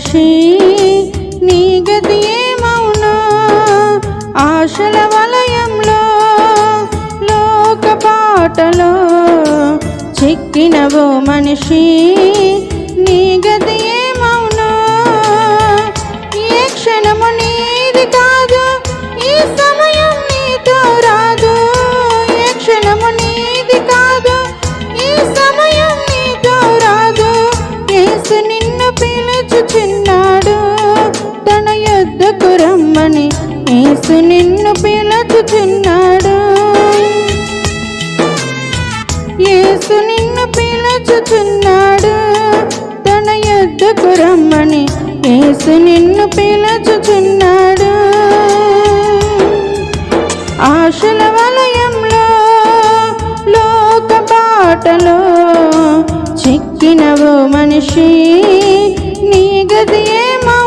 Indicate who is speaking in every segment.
Speaker 1: చిక్కినవో మనిషి నీ గతి ఆశల వలయంలో లోక పాటలో చిక్కినవో మనిషి నీ గతి ఏమవునా? ఏ క్షణము నీది కాదు ఈ సమయం అని యేసు నిన్ను పిలచుచున్నాడు యేసు నిన్ను పిలచుచున్నాడు తన యుద్ధకు రమ్మని యేసు నిన్ను పిలచుచున్నాడు ఆశల వలయంలో లోక బాటలో చిక్కినవో మనిషి నీ గది ఏమవునా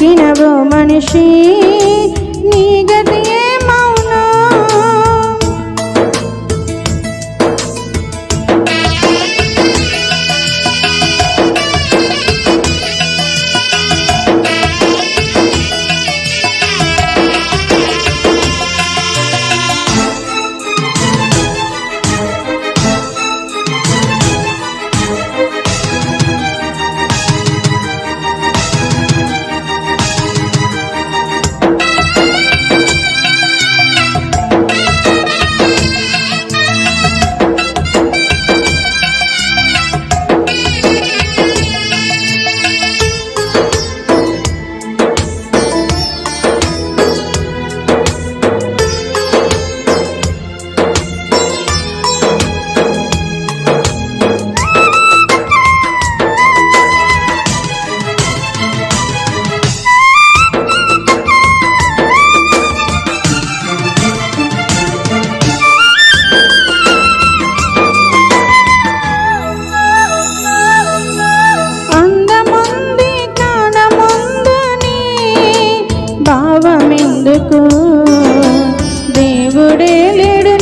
Speaker 1: చిక్కినవో మనిషి నీ లోపమెందుకు దేవుడే లేడు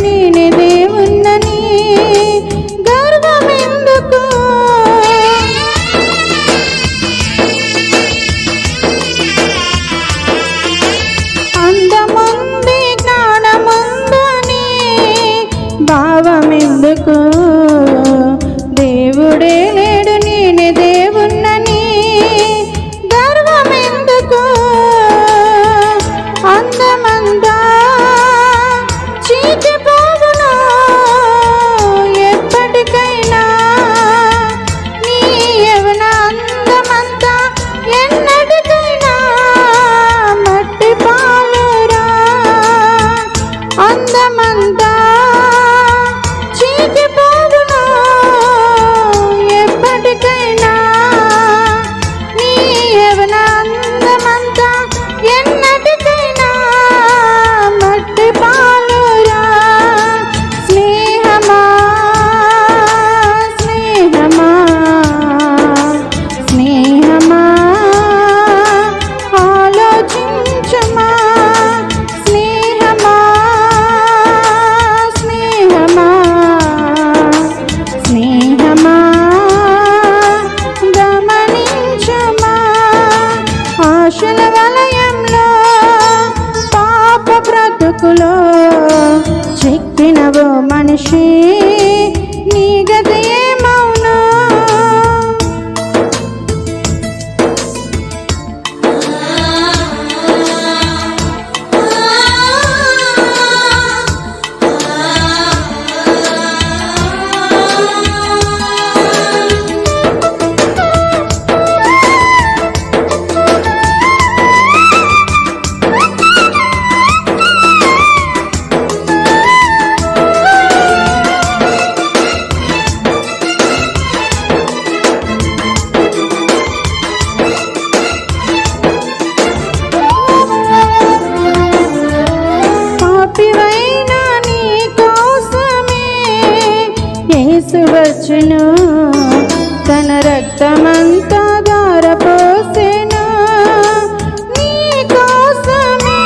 Speaker 1: యేసువచ్చును తన రక్తమంతా దారపోసెను నీ కోసమే.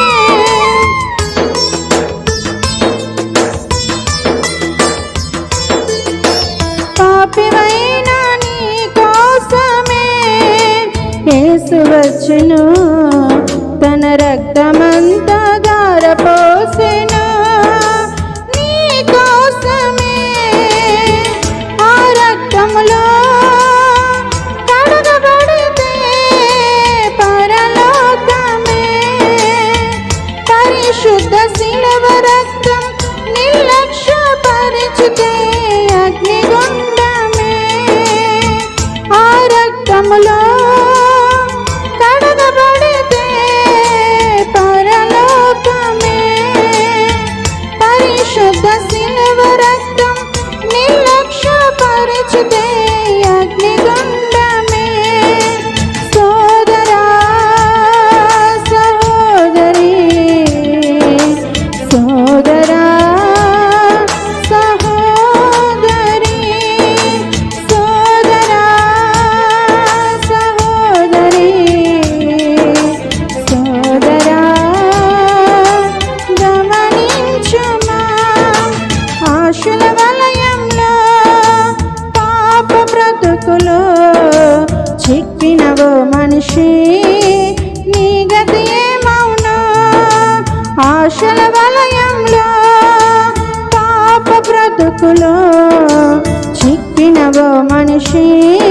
Speaker 1: తన రక్తమ શુદ્ધ સિલ્વરક્તમ નિર્લક્ષ્ય પરિચિતે শিখবি না মানুষের।